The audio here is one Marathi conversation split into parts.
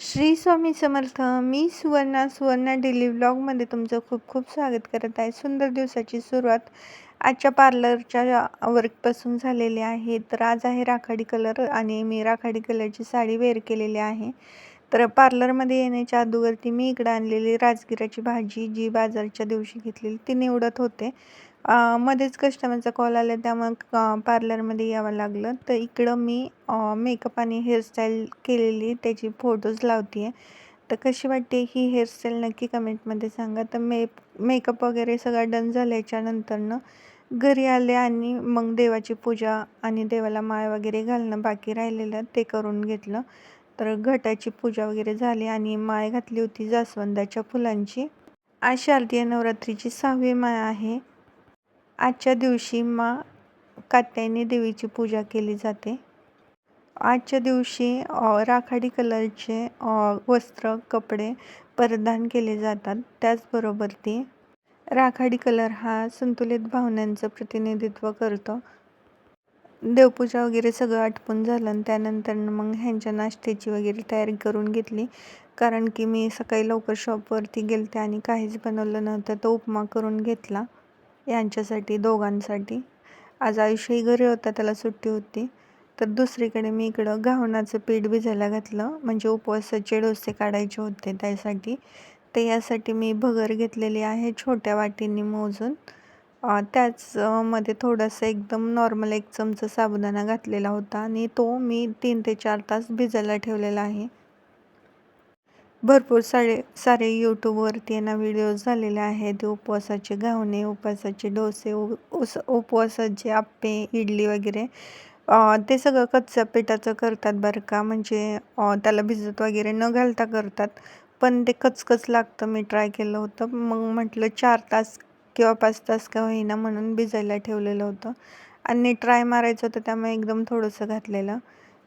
श्री स्वामी समर्थ मी सुवर्णा सुवर्णा डेली व्लॉगमध्ये तुमचं खूप खूप स्वागत करत आहे. सुंदर दिवसाची सुरुवात आजच्या पार्लरच्या वर्कपासून झालेली आहे. तर आज आहे राखाडी कलर आणि मी राखाडी कलरची साडी वेअर केलेली आहे. तर पार्लरमध्ये येण्याच्या अगोदरती मी इकडं आणलेली राजगिराची भाजी जी बाजारच्या दिवशी घेतलेली ती निवडत होते. मध्येच कस्टमरचा कॉल आला त्यामुळं पार्लरमध्ये यावं लागलं. तर इकडं मी मेकअप आणि हेअरस्टाईल केलेली त्याची फोटोज लावते आहे तर कशी वाटते ही हेअरस्टाईल नक्की कमेंटमध्ये सांगा. तर मे मेकअप वगैरे सगळं डन झाल्याच्यानंतरनं घरी आले आणि मग देवाची पूजा आणि देवाला माळ वगैरे घालणं बाकी राहिलेलं ते करून घेतलं. तर घटाची पूजा वगैरे झाली आणि माळ घातली होती जास्वंदाच्या फुलांची. आज शारदीय नवरात्रीची सहावी माळ आहे. आजच्या दिवशी मा कात्यायनी देवीची पूजा केली जाते. आजच्या दिवशी राखाडी कलरचे वस्त्र कपडे परिधान केले जातात. त्याचबरोबर ती राखाडी कलर हा संतुलित भावनांचं प्रतिनिधित्व करतो. देवपूजा वगैरे सगळं आटपून झालं आणि त्यानंतर मग ह्यांच्या नाश्त्याची वगैरे तयारी करून घेतली. कारण की मी सकाळी लवकर शॉपवरती गेलते आणि काहीच बनवलं नव्हतं तो उपमा करून घेतला. यांच्यासाठी दोघांसाठी. आज आयुष्यही घरी होता त्याला सुट्टी होती. तर दुसरीकडे मी इकडं घावणाचं पीठ भिजायला घातलं. म्हणजे उपवासाचे डोसे काढायचे होते त्यासाठी. तर यासाठी मी भगर घेतलेली आहे छोट्या वाटींनी मोजून. त्याच मध्ये थोडंसं एकदम नॉर्मल एक चमचा साबुदाणा घातलेला होता. आणि तो मी तीन ते चार तास भिजायला ठेवलेला आहे. भरपूर सारे सारे यूट्यूबवरती यांना व्हिडिओज झालेले आहेत. उपवासाचे घावणे उपवासाचे डोसे उ- उस उपवासाचे आप्पे इडली वगैरे. ते सगळं कच्च्या पिठाचं करतात बरं का. म्हणजे त्याला भिजत वगैरे न घालता करतात. पण ते कचकच लागतं. मी ट्राय केलं होतं. मग म्हटलं चार तास किंवा पाच तास का होईना म्हणून भिजायला ठेवलेलं होतं. आणि ट्राय मारायचं होतं त्यामुळे एकदम थोडंसं घातलेलं.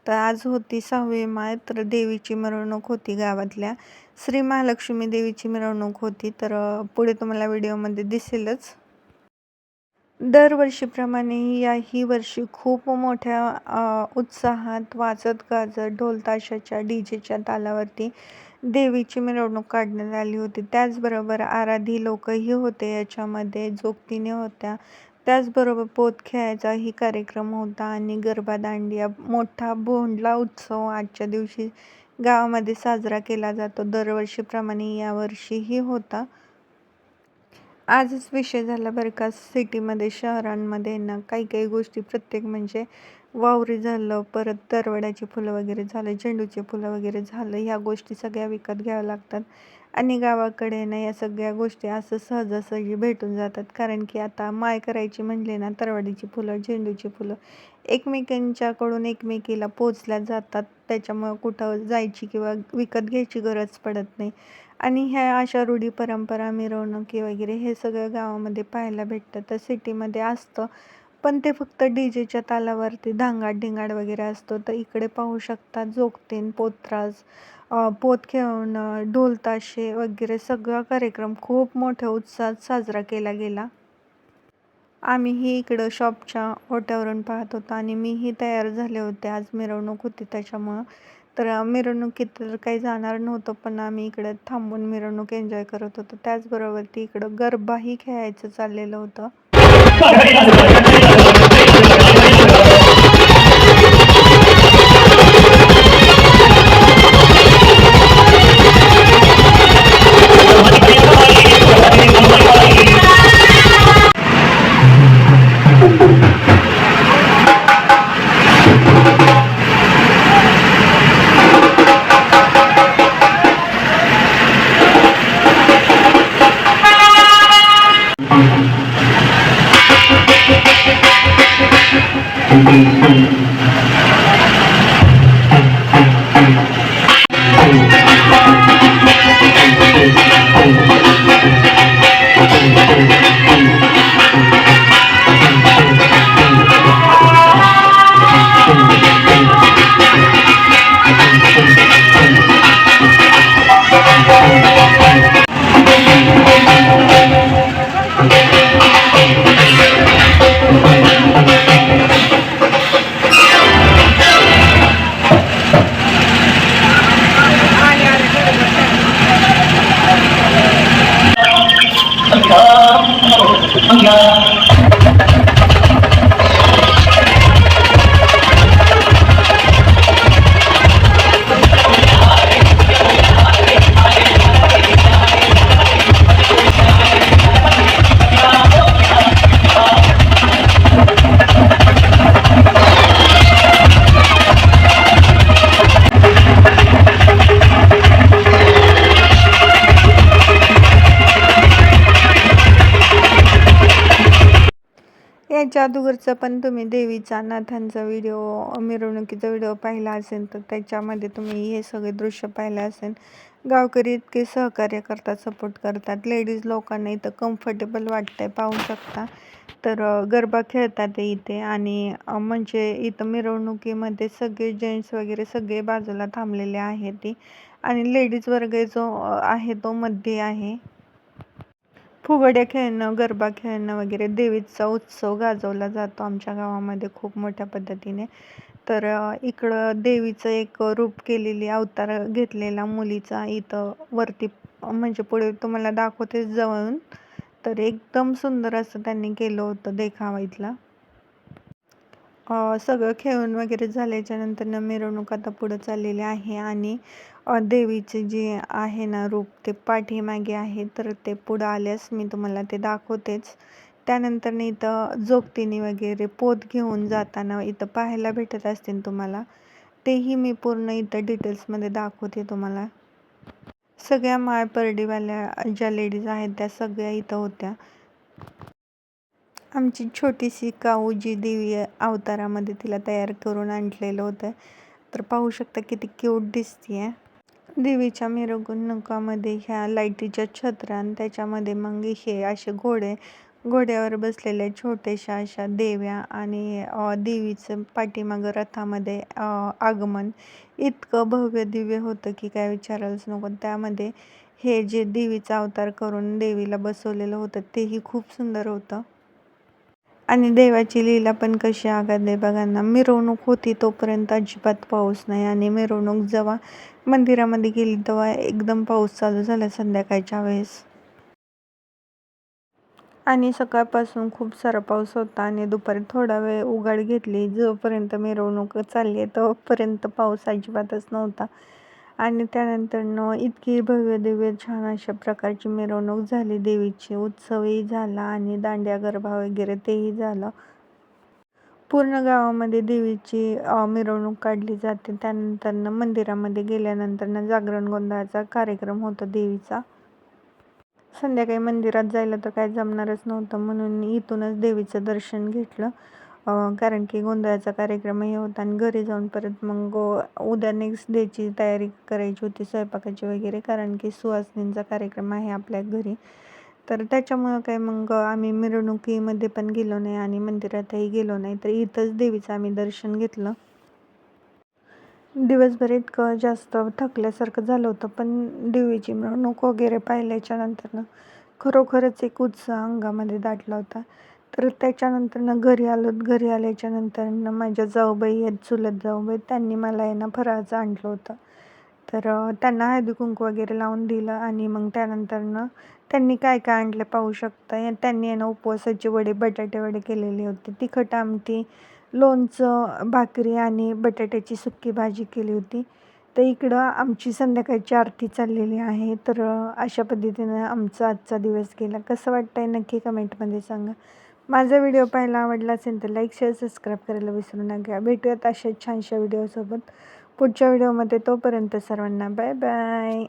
तर आज होती सहावी माय तर देवीची मिरवणूक होती गावातल्या. श्री महालक्ष्मी देवीची मिरवणूक होती तर पुढे तुम्हाला व्हिडिओमध्ये दिसेलच. दरवर्षीप्रमाणे याही वर्षी खूप मोठ्या उत्साहात वाजत गाजत ढोलताशाच्या डी जेच्या तालावरती देवीची मिरवणूक काढण्यात आली होती. त्याचबरोबर आराधी लोकही होते याच्यामध्ये जोगतीने होत्या. त्याचबरोबर पोत खेळायचाही कार्यक्रम होता आणि गरबा दांडिया मोठा भोंडला उत्सव आजच्या दिवशी गावामध्ये साजरा केला जातो. दरवर्षीप्रमाणे यावर्षीही होता. आजच विषय झाला बरं का. सिटीमध्ये शहरांमध्ये ना काही काही गोष्टी प्रत्येक म्हणजे वावरी झालं परत दरवड्याची फुलं वगैरे झालं झेंडूचे फुलं वगैरे झालं ह्या गोष्टी सगळ्या विकत घ्याव्या लागतात. आणि गावाकडे ना या सगळ्या गोष्टी असं सहजासहजी भेटून जातात. कारण की आता माय करायची म्हणले ना तरवाडीची फुलं झेंडूची फुलं एकमेकांच्याकडून एकमेकीला पोचल्या जातात. त्याच्यामुळं कुठं जायची किंवा विकत घ्यायची गरज पडत नाही. आणि ह्या अशा रूढी परंपरा मिरवणुकी वगैरे हे सगळं गावामध्ये पाहायला भेटतं. तर सिटीमध्ये असतं. पण ते फक्त डी जेच्या तालावरती धांगाड ढिंगाड वगैरे असतो तर इकडे पाहू शकता जोगतेन पोतराज पोत खेळणं ढोलताशे वगैरे सगळा कार्यक्रम खूप मोठ्या उत्साहात साजरा केला गेला. आम्हीही इकडं शॉपच्या ओट्यावरून पाहत होतो आणि मीही तयार झाले होते. आज मिरवणूक होती त्याच्यामुळं. तर मिरवणुकीत तर काही जाणार नव्हतं पण आम्ही इकडं थांबून मिरवणूक एन्जॉय करत होतो. त्याचबरोबर ती इकडं गरबाही खेळायचं चाललेलं होतं. すいません。जादूगरचा पण तुम्ही देवीचा नाथांचा व्हिडिओ मिरवणुकीचा व्हिडिओ पाहिला असेल तर त्याच्यामध्ये तुम्ही हे सगळे दृश्य पाहिलं असेल. गावकरी इतके सहकार्य करतात सपोर्ट करतात. लेडीज लोकांना इथं कम्फर्टेबल वाटतंय पाहू शकता. तर गरबा खेळतात इथे आणि म्हणजे इथं मिरवणुकीमध्ये सगळे जेंट्स वगैरे सगळे बाजूला थांबलेले आहेत ते. आणि लेडीज वर्ग जो आहे तो मध्ये आहे. फुगड्या खेळणं गरबा खेळणं वगैरे देवीचा उत्सव गाजवला जातो आमच्या गावामध्ये खूप मोठ्या पद्धतीने. तर इकडं देवीचं एक रूप केलेली अवतार घेतलेला मुलीचा इथं वरती म्हणजे पुढे तुम्हाला दाखवतेच जवळून. तर एकदम सुंदर असं त्यांनी केलं होतं देखावा इथला. सगळं खेळून वगैरे झाल्याच्यानंतर ना मिरवणूक आता पुढं चाललेली आहे आणि देवीचे जे आहे ना रूप ते पाठीमागे आहे तर ते पुढं आल्यास मी तुम्हाला ते दाखवतेच. त्यानंतर इथं जोगतिनी वगैरे पोत घेऊन जाताना इथं पाहायला भेटत असतील तुम्हाला. तेही मी पूर्ण इथं डिटेल्समध्ये दाखवते तुम्हाला. सगळ्या माळ परडीवाल्या ज्या लेडीज आहेत त्या सगळ्या इथं होत्या. आमची छोटीशी काऊ जी देवी अवतारामध्ये तिला तयार करून आणलेलं होतं. तर पाहू शकता किती क्यूट दिसतीये. देवीच्या मिरवणुकामध्ये ह्या लाईटीच्या छत्रान आणि त्याच्यामध्ये मग हे असे घोडे घोड्यावर बसलेल्या छोट्याशा अशा देव्या आणि देवीचं पाठीमागं रथामध्ये आगमन इतकं भव्य दिव्य होतं की काय विचारायलाच नको. त्यामध्ये हे जे देवीचा अवतार करून देवीला बसवलेलं होतं तेही खूप सुंदर होतं. आणि देवाची लीला पण कशी आगादे बघा ना. मिरवणूक होती तोपर्यंत अजिबात पाऊस नाही. आणि मिरवणूक जेव्हा मंदिरामध्ये गेली तेव्हा एकदम पाऊस चालू झाला संध्याकाळच्या वेळेस. आणि सकाळपासून खूप सारा पाऊस होता आणि दुपारी थोडा वेळ उघाड घेतली. जोपर्यंत मिरवणूक चालली आहे तोपर्यंत पाऊस अजिबातच नव्हता. आणि त्यानंतरनं इतकी भव्य दिव्य छान अशा प्रकारची मिरवणूक झाली. देवीची उत्सवही झाला आणि दांड्या गरबा वगैरे तेही झालं. पूर्ण गावामध्ये देवीची मिरवणूक काढली जाते. त्यानंतरनं मंदिरामध्ये गेल्यानंतरनं जागरण गोंधळाचा कार्यक्रम होतो देवीचा. संध्याकाळी मंदिरात जायला तर काय जमणारच नव्हतं. म्हणून इथूनच देवीचं दर्शन घेतलं. कारण की गोंधळाचा कार्यक्रमही होता आणि घरी जाऊन परत मग उद्या नेक्स्ट डेची तयारी करायची होती स्वयंपाकाची वगैरे कारण की सुहासनींचा कार्यक्रम आहे आपल्या घरी. तर त्याच्यामुळं काय मग आम्ही मिरवणुकीमध्ये पण गेलो नाही आणि मंदिरातही गेलो नाही तर इथंच देवीचं आम्ही दर्शन घेतलं. दिवसभर इतकं जास्त थकल्यासारखं झालं होतं पण देवीची मिरवणूक वगैरे पाहिल्याच्या नंतर खरोखरच एक उत्साह अंगामध्ये दाटला होता. तर त्याच्यानंतर घरी आलो घरी आल्याच्यानंतरनं माझ्या जाऊबाई आहेत चुलत जाऊबाई त्यांनी मला आहे ना फराळाचं आणलं होतं. तर त्यांना हळदी कुंकू वगैरे लावून दिलं आणि मग त्यानंतर त्यांनी काय काय आणलं पाहू शकता? या- त्यांनी आहे ना उपवासाचे वडे बटाटे वडे केलेले होते. तिखट आमटी लोणचं भाकरी आणि बटाट्याची सुक्की भाजी केली होती. तर इकडं आमची संध्याकाळची आरती चाललेली आहे. तर अशा पद्धतीनं आमचा आजचा दिवस गेला. कसं वाटतं आहे नक्की कमेंटमध्ये सांगा. माझा व्हिडिओ पाहायला आवडला असेल तर लाईक शेअर सबस्क्राईब करायला विसरू नका. भेटूयात अशाच छानशा व्हिडिओसोबत. पुढच्या व्हिडिओमध्ये तोपर्यंत सर्वांना बाय बाय